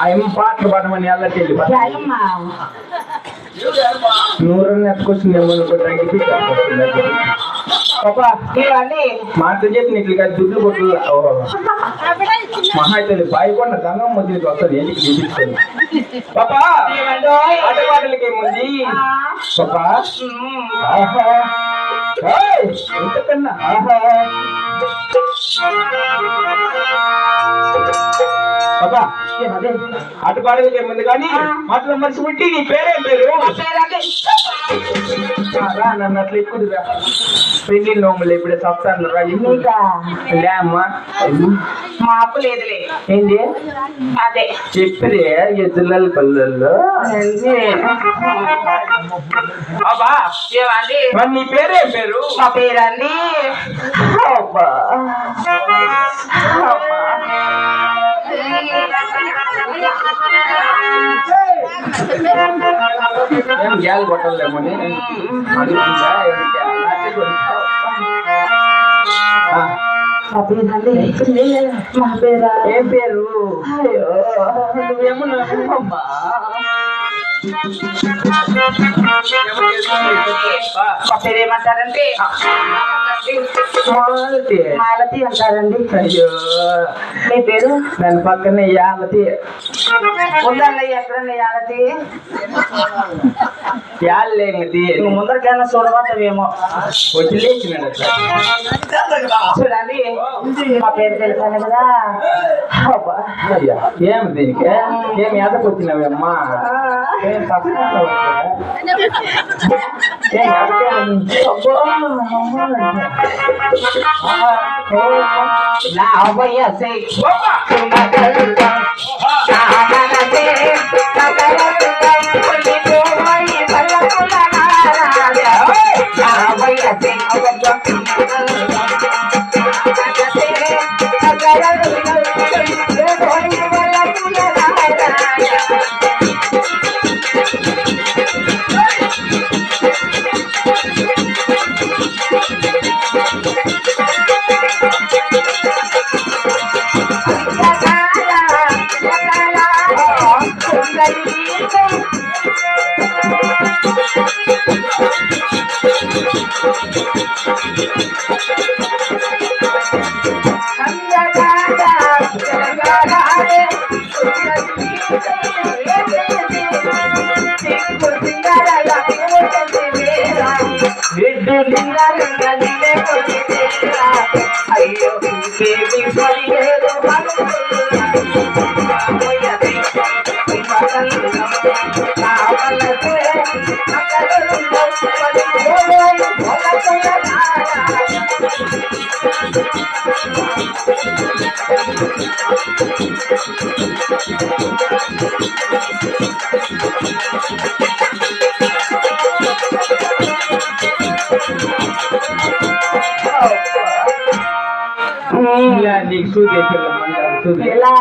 ఆయమ్మ పాటలు పాడమని అల్లటెళ్ళి అయ్యమ్మ వెళ్ళకి వెళ్ళి రాయమ్మ నూరు ఎత్తుకొచ్చింది ఏమనుకుంటానికి పాప ఇవన్నీ మాట చెప్పి నీకు ఇక దుడ్లు కొట్టు మహాయితల్లి బాయికొండ గంగమ్మ దీనికి వస్తుంది ఎందుకు చూపించుకొని పాపా ఆట పాటలకి ముందు పాపా ఆహా ఏయ్, ఇంతకన్నా ఆహా పాపా అదే? ఆట పాటలకి ముందు కానీ మాటలు మనిషి పుట్టి నీ పేరేం పేరు అట్లా ఎక్కుదురా పెళ్ళి నోములు ఇప్పుడే చెప్తాను రా ఇంకా? లే అమ్మా. మా అప్పు లేదులే. ఏంది? అదే. చెప్పిరే ఎద్దుల పల్లెల్లో. బాబా ఏమండి? మరి నీ పేరేం పేరు? మా పేరండి. అబ్బా. అబ్బా. ఏం గ్యాల్ కొట్టలేమని అడుగుతుందా? ఏం గ్యాల్? నాకే కొడుకు. ఆ, మా పేరా? ఏం పేరు అయ్యో నువ్వేమన్నా అమ్మా మా పేరు ఏమంటారంటే మాలతి. మాలతి అంటారండి. అయ్యో. మీ పేరు? దాని పక్కనే యాలతి ఉందండి ఎక్కడండి యాలతి యాళ్ళేంగది నువ్వు ముందరికైనా చూడబోతావేమో వదిలేసినాడు చూడండి మా పేరు తెలుసాను కదా? అబ్బా. అయ్యా. ఏం దీనికి? ఏం ఎదకొచ్చినవమ్మా? ఏం పక్కన ఏం ఎదకే అబ్బో. నా Thank you. అయ్యో బేబీ పదిహేడు ఇలా Iya, di sudah film. Bila.